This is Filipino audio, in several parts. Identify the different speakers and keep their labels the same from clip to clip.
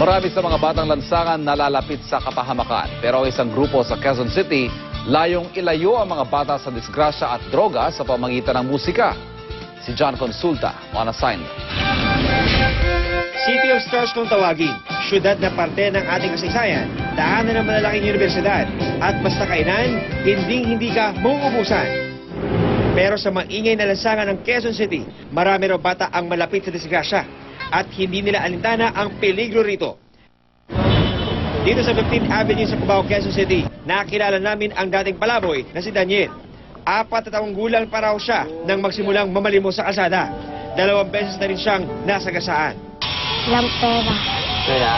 Speaker 1: Marami sa mga batang lansangan nalalapit sa kapahamakan. Pero ang isang grupo sa Quezon City, layong ilayo ang mga bata sa disgrasya at droga sa pamagitan ng musika. Si John Consulta on assignment.
Speaker 2: City of Stars kung tawagin, syudad na parte ng ating kasaysayan, daanan ng malalaking universidad, at basta kainan, hindi-hindi ka mauubusan. Pero sa maingay na lansangan ng Quezon City, marami raw bata ang malapit sa disgrasya at hindi nila alintana ang peligro rito. Dito sa 15th Avenue sa Cubao, Quezon City, nakilala namin ang dating palaboy na si Daniel. Apat na taong gulang pa raw siya nang magsimulang mamalimos sa kalsada. Dalawang beses na rin siyang nasagasaan.
Speaker 3: Walang pera.
Speaker 4: Kaya,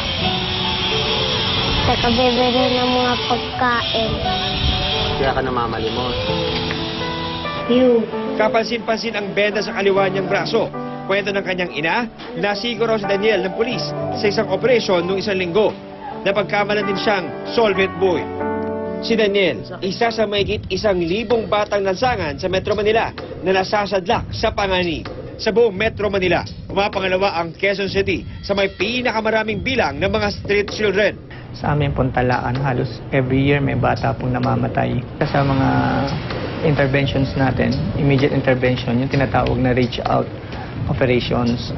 Speaker 3: Sa kabibili ng mga pagkain.
Speaker 4: kaya ka namamalimos.
Speaker 3: You.
Speaker 2: Kapansin-pansin ang benda sa kaliwa niyang braso. Kwento ng kanyang ina, nasigo raw si Daniel ng pulis sa isang operasyon noong isang linggo. Napagkamalan din siyang solvent boy. Si Daniel, isa sa mahigit isang libong batang lansangan sa Metro Manila na nasasadlak sa panganib. Sa buong Metro Manila, pumapangalawa ang Quezon City sa may pinakamaraming bilang ng mga street children.
Speaker 5: Sa amin pong talaan, halos every year may bata pong namamatay. Sa mga interventions natin, immediate intervention, yung tinatawag na reach out operations.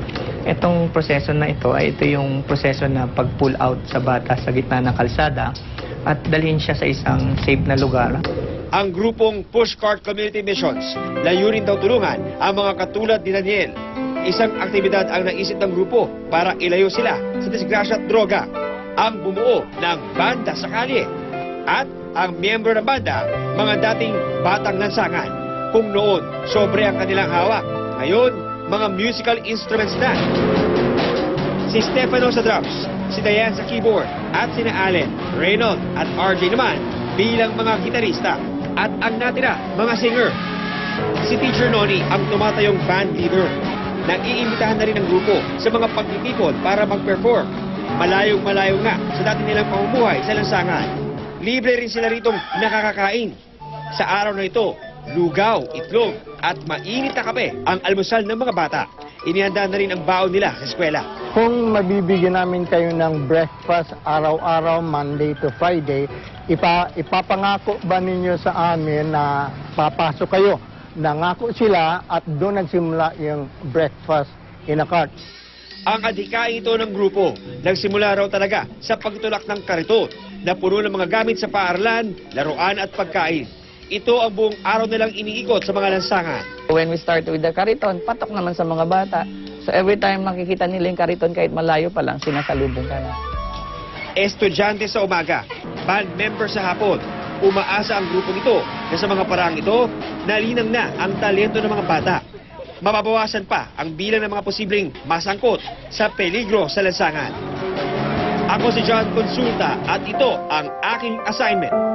Speaker 5: Itong proseso na ito ay ito yung proseso na pag-pull out sa bata sa gitna ng kalsada at dalhin siya sa isang safe na lugar.
Speaker 2: Ang grupong Pushcart Community Missions, layunin daw tulungan ang mga katulad ni Daniel. Isang aktibidad ang naisip ng grupo para ilayo sila sa disgrasya at droga. Ang bumuo ng banda sa kalye. At ang miyembro ng banda, mga dating batang lansangan. Kung noon, sobre ang kanilang hawak. Ngayon, mga musical instruments na. Si Stefano sa drums, si Diane sa keyboard, at sina Allen, Reynold at RJ naman bilang mga gitarista. At ang natira, mga singer. Si Teacher Noni ang tumatayong band leader. Nag-iimbitahan na rin ang grupo sa mga pagtitipon para mag-perform. Malayong malayo nga sa dati nilang pamumuhay sa lansangan. Libre rin sila ritong nakakakain. Sa araw na ito, lugaw, itlog at mainit na kape ang almusal ng mga bata. Inihanda na rin ang baon nila sa eskwela.
Speaker 6: Kung mabibigyan namin kayo ng breakfast araw-araw, Monday to Friday, ipa, ipapangako ba ninyo sa amin na papasok kayo? Nangako sila at doon nagsimula yung breakfast in a cart.
Speaker 2: Ang adhikain ito ng grupo, nagsimula raw talaga sa pagtulak ng kariton na puno ng mga gamit sa paaralan, laruan at pagkain. Ito ang buong araw nilang iniikot sa mga lansangan.
Speaker 7: When we start with the kariton, patok naman sa mga bata. So every time makikita nila yung kariton kahit malayo pa lang, sinasalubong ka na.
Speaker 2: Estudyante sa umaga, band member sa hapon. Umaasa ang grupong ito na sa mga paraang ito, nalinang na ang talento ng mga bata. Mababawasan pa ang bilang ng mga posibleng masangkot sa peligro sa lansangan. Ako si John Consulta at ito ang aking assignment.